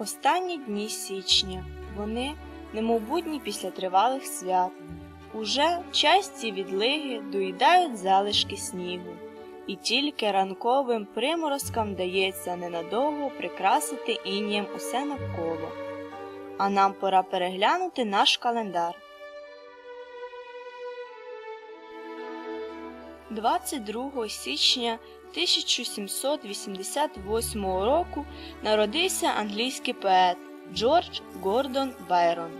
Останні дні січня вони, немов будні після тривалих свят, уже часті відлиги доїдають залишки снігу, і тільки ранковим приморозкам дається ненадовго прикрасити іннієм усе навколо. А нам пора переглянути наш календар. 22 січня 1788 року народився англійський поет Джордж Гордон Байрон.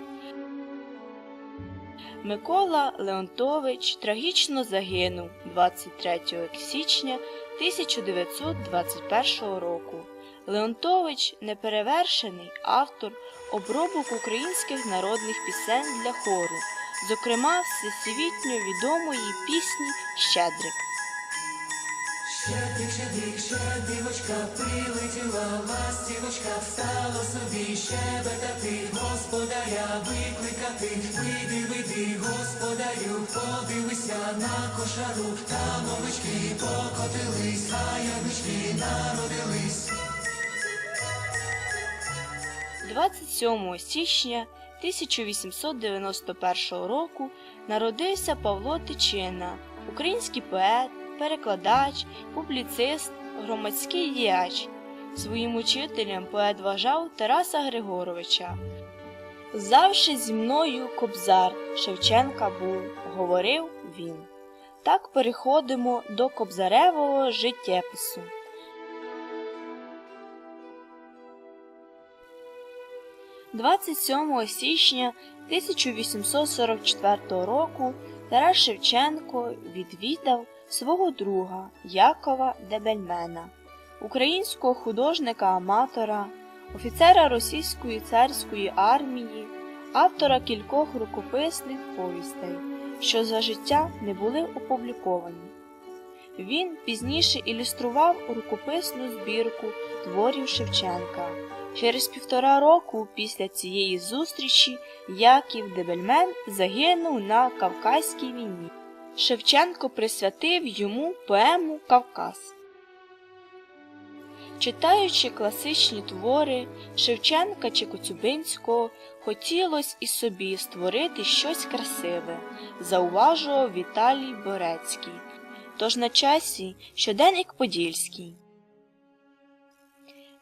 Микола Леонтович трагічно загинув 23 січня 1921 року. Леонтович неперевершений автор обробок українських народних пісень для хору, зокрема всесвітньо відомої пісні Щедрик. Щедрик, щедрик, щедрівочка, прилетіла ластівочка, стало собі щебетати, господаря викликати, вийди, вийди, господарю, подивися на кошару, там овечки покотились, а ягнички народились. 27 січня 1891 року народився Павло Тичина, український поет, перекладач, публіцист, громадський діяч. Своїм учителем поет вважав Тараса Григоровича. Завше зі мною кобзар Шевченка був, говорив він. Так переходимо до кобзаревого життєпису. 27 січня 1844 року Тарас Шевченко відвідав свого друга Якова Дебельмена, українського художника-аматора, офіцера російської царської армії, автора кількох рукописних повістей, що за життя не були опубліковані. Він пізніше ілюстрував рукописну збірку творів Шевченка. Через півтора року після цієї зустрічі Яків Дебельмен загинув на Кавказькій війні. Шевченко присвятив йому поему Кавказ. Читаючи класичні твори Шевченка чи Коцюбинського, хотілося і собі створити щось красиве, зауважував Віталій Борецький. Тож на часі щоденник Подільський.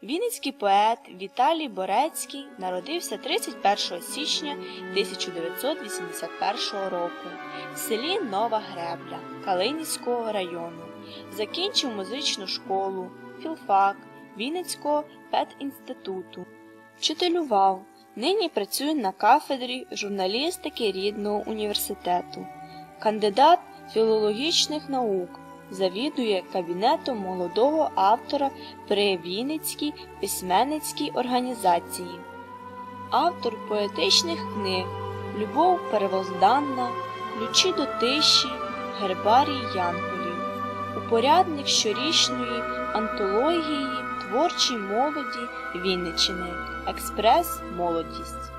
Вінницький поет Віталій Борецький народився 31 січня 1981 року в селі Нова Гребля Калинівського району. Закінчив музичну школу, філфак Вінницького педінституту. Вчителював. Нині працює на кафедрі журналістики рідного університету. Кандидат філологічних наук завідує кабінетом молодого автора при Вінницькій письменницькій організації, автор поетичних книг Любов первозданна, Ключі до тиші, Гербарій Янголів, упорядник щорічної антології творчій молоді Вінниччини Експрес Молодість.